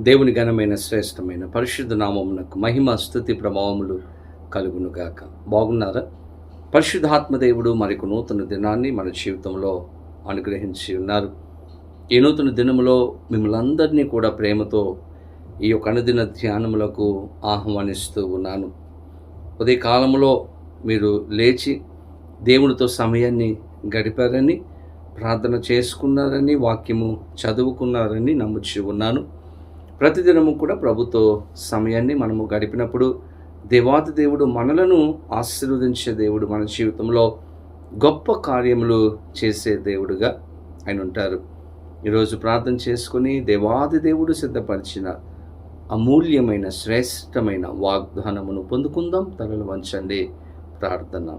దేవుని ఘనమైన శ్రేష్టమైన పరిశుద్ధ నామమునకు మహిమ స్థుతి ప్రభావములు కలుగునుగాక. బాగున్నారా? పరిశుద్ధాత్మ దేవుడు నూతన దినాన్ని మన జీవితంలో అనుగ్రహించి ఉన్నారు. ఈ నూతన దినములో మిమ్మల్ని అందరినీ కూడా ప్రేమతో ఈ యొక్క అనుదిన ధ్యానములకు ఆహ్వానిస్తూ ఉన్నాను. ఉదయ కాలంలో మీరు లేచి దేవునితో సమయాన్ని గడిపారని ప్రార్థన చేసుకున్నారని వాక్యము చదువుకున్నారని నమ్ముచి ఉన్నాను. ప్రతిదినము కూడా ప్రభుతో సమయాన్ని మనము గడిపినప్పుడు దేవాతి దేవుడు మనలను ఆశీర్వదించే దేవుడు మన జీవితంలో గొప్ప కార్యములు చేసే దేవుడుగా ఆయన ఉంటారు. ఈరోజు ప్రార్థన చేసుకుని దేవాది దేవుడు సిద్ధపరిచిన అమూల్యమైన శ్రేష్టమైన వాగ్దానమును పొందుకుందాం. తలలు వంచండి. ప్రార్థన.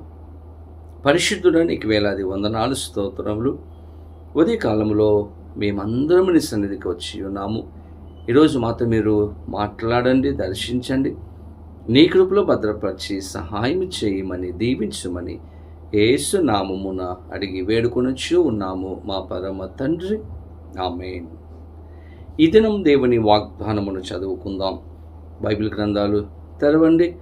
పరిశుద్ధుడ నీకు వేలాది వందనాలు స్తోత్రములు. ఉదయకాలంలో మేమందరం నీ సన్నిధికి వచ్చి ఉన్నాము. ఈరోజు మాతో మీరు మాట్లాడండి దర్శించండి. నీ కృపలో భద్రపరిచి సహాయం చేయమని దీవించమని ఏసు నామమున అడిగి వేడుకొనొచ్చు ఉన్నాము మా పరమ తండ్రి. ఆమెన్. ఈ దినం దేవుని వాగ్దానమును చదువుకుందాం. బైబిల్ గ్రంథాలు తెరవండి.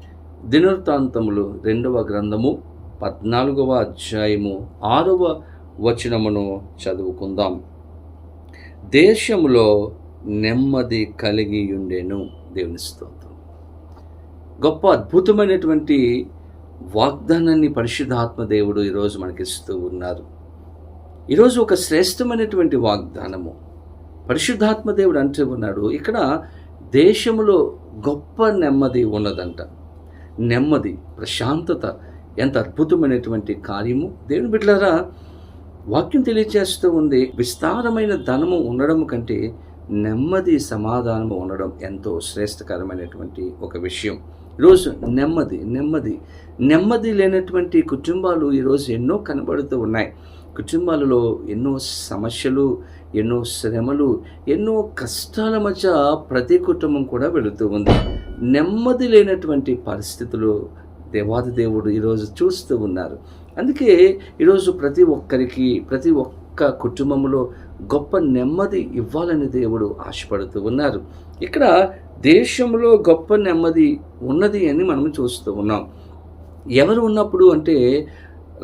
దినవృత్తాంతములు రెండవ గ్రంథము పద్నాలుగవ అధ్యాయము ఆరవ వచనమును చదువుకుందాం. దేశములో నెమ్మది కలిగి ఉండేను. దేవుని స్తోత్రం. గొప్ప అద్భుతమైనటువంటి వాగ్దానాన్ని పరిశుద్ధాత్మ దేవుడు ఈరోజు మనకిస్తూ ఉన్నారు. ఈరోజు ఒక శ్రేష్టమైనటువంటి వాగ్దానము. పరిశుద్ధాత్మ దేవుడు అంటూ ఉన్నాడు ఇక్కడ దేశంలో గొప్ప నెమ్మది ఉన్నదంట. నెమ్మది ప్రశాంతత ఎంత అద్భుతమైనటువంటి కార్యము. దేవుని బిడ్డలారా వాక్యం తెలియజేస్తూ ఉంది విస్తారమైన ధనము ఉండడం కంటే నెమ్మది సమాధానము ఉండడం ఎంతో శ్రేష్టకరమైనటువంటి ఒక విషయం. ఈరోజు నెమ్మది నెమ్మది నెమ్మది లేనటువంటి కుటుంబాలు ఈరోజు ఎన్నో కనబడుతూ ఉన్నాయి. కుటుంబాలలో ఎన్నో సమస్యలు ఎన్నో శ్రమలు ఎన్నో కష్టాల మధ్య ప్రతి కుటుంబం కూడా వెళుతూ ఉంది. నెమ్మది లేనటువంటి పరిస్థితులు దేవాది దేవుడు ఈరోజు చూస్తూ ఉన్నారు. అందుకే ఈరోజు ప్రతి ఒక్కరికి ప్రతి ఒక్క కుటుంబంలో గొప్ప నెమ్మది ఇవ్వాలని దేవుడు ఆశపడుతూ ఉన్నారు. ఇక్కడ దేశంలో గొప్ప నెమ్మది ఉన్నది అని మనం చూస్తూ ఉన్నాం. ఎవరు ఉన్నప్పుడు అంటే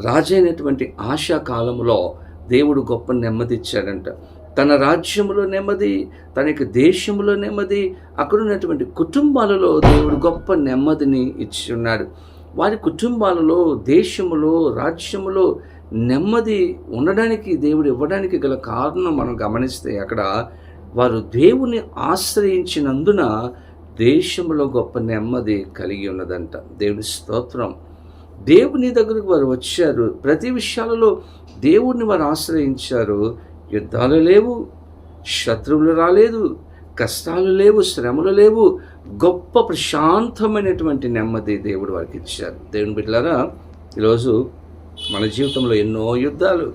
రాజైనటువంటి ఆశా కాలంలో దేవుడు గొప్ప నెమ్మది ఇచ్చాడంట. తన రాజ్యంలో నెమ్మది తన యొక్క దేశంలో నెమ్మది అక్కడ ఉన్నటువంటి కుటుంబాలలో దేవుడు గొప్ప నెమ్మదిని ఇచ్చి ఉన్నాడు. వారి కుటుంబాలలో దేశములో రాజ్యములో నెమ్మది ఉండడానికి దేవుడు ఇవ్వడానికి గల కారణం మనం గమనిస్తే అక్కడ వారు దేవుని ఆశ్రయించినందున దేశంలో గొప్ప నెమ్మది కలిగి ఉన్నదంట. దేవుడి స్తోత్రం. దేవుని దగ్గరకు వారు వచ్చారు. ప్రతి విషయాలలో దేవుడిని వారు ఆశ్రయించారు. యుద్ధాలు లేవు శత్రువులు రాలేదు కష్టాలు లేవు శ్రమలు లేవు. గొప్ప ప్రశాంతమైనటువంటి నెమ్మది దేవుడు వారికి ఇచ్చారు. దేవుని బిడ్డలారా ఈరోజు మన జీవితంలో ఎన్నో యుద్ధాలు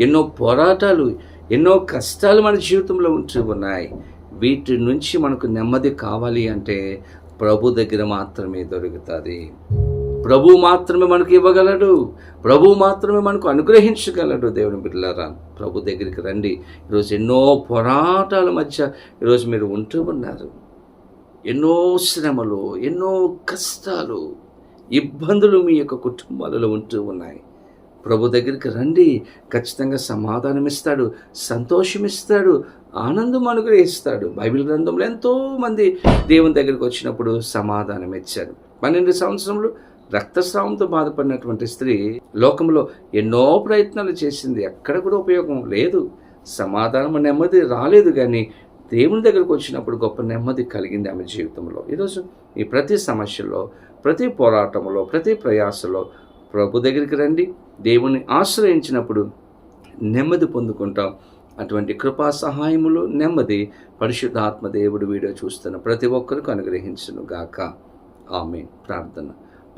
ఎన్నో పోరాటాలు ఎన్నో కష్టాలు మన జీవితంలో ఉంటూ ఉన్నాయి. వీటి నుంచి మనకు నెమ్మది కావాలి అంటే ప్రభు దగ్గర మాత్రమే దొరుకుతుంది. ప్రభు మాత్రమే మనకు ఇవ్వగలడు. ప్రభు మాత్రమే మనకు అనుగ్రహించగలడు. దేవుని బిడ్డలారా ప్రభు దగ్గరికి రండి. ఈరోజు ఎన్నో పోరాటాల మధ్య ఈరోజు మీరు ఉంటూ ఉన్నారు. ఎన్నో శ్రమలు ఎన్నో కష్టాలు ఇబ్బందులు మీ యొక్క కుటుంబాలలో ఉంటూ ఉన్నాయి. ప్రభు దగ్గరికి రండి. ఖచ్చితంగా సమాధానం ఇస్తాడు సంతోషం ఇస్తాడు ఆనందం అనుగ్రహిస్తాడు. బైబిల్ గ్రంథంలో ఎంతోమంది దేవుని దగ్గరికి వచ్చినప్పుడు సమాధానం ఇచ్చారు పన్నెండు సంవత్సరంలో రక్తస్రావంతో బాధపడినటువంటి స్త్రీ లోకంలో ఎన్నో ప్రయత్నాలు చేసింది. ఎక్కడ కూడా ఉపయోగం లేదు. సమాధానం నెమ్మది రాలేదు కానీ దేవుని దగ్గరకు వచ్చినప్పుడు గొప్ప నెమ్మది కలిగింది ఆమె జీవితంలో. ఈరోజు ఈ ప్రతి సమస్యలో ప్రతి పోరాటంలో ప్రతి ప్రయాసలో ప్రభు దగ్గరికి రండి. దేవుని ఆశ్రయించినప్పుడు నెమ్మది పొందుకుంటాం. అటువంటి కృపా సహాయములు నెమ్మది పరిశుద్ధాత్మ దేవుడు వీడియో చూస్తున్న ప్రతి ఒక్కరికి అనుగ్రహించును గాక. ఆమె ప్రార్థన.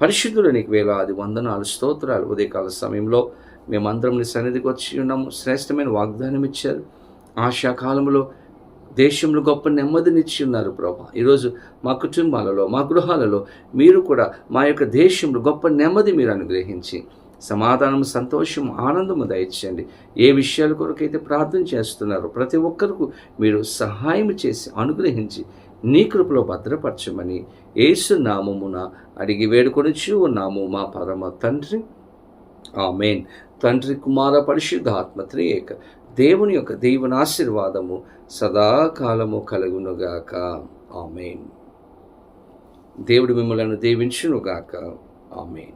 పరిశుద్ధుడు నీకు వేలాది వందనాలు స్తోత్రాలు. ఉదయకాల సమయంలో మేమందరం నీ సన్నిధికి వచ్చి ఉన్నాము. శ్రేష్టమైన వాగ్దానం ఇచ్చారు. ఆశాకాలంలో దేశంలో గొప్ప నెమ్మదినిచ్చి ఉన్నారు ప్రభా. ఈరోజు మా కుటుంబాలలో మా గృహాలలో మీరు కూడా మా యొక్క దేశంలో గొప్ప నెమ్మది మీరు అనుగ్రహించి సమాధానం సంతోషం ఆనందము దయచేయండి. ఏ విషయాల కొరకైతే ప్రార్థన చేస్తున్నారో ప్రతి ఒక్కరికి మీరు సహాయం చేసి అనుగ్రహించి నీ కృపలో భద్రపరచమని ఏసు నామమున అడిగి వేడుకొని ఉన్నాము మా పరమ తండ్రి. ఆమెన్. తండ్రి కుమార పరిశుద్ధాత్మ త్రియేక దేవుని యొక్క దేవుని ఆశీర్వాదము సదాకాలము కలుగునుగాక. ఆమెన్. దేవుడు మిమ్మలను దీవించునుగాక ఆమెన్.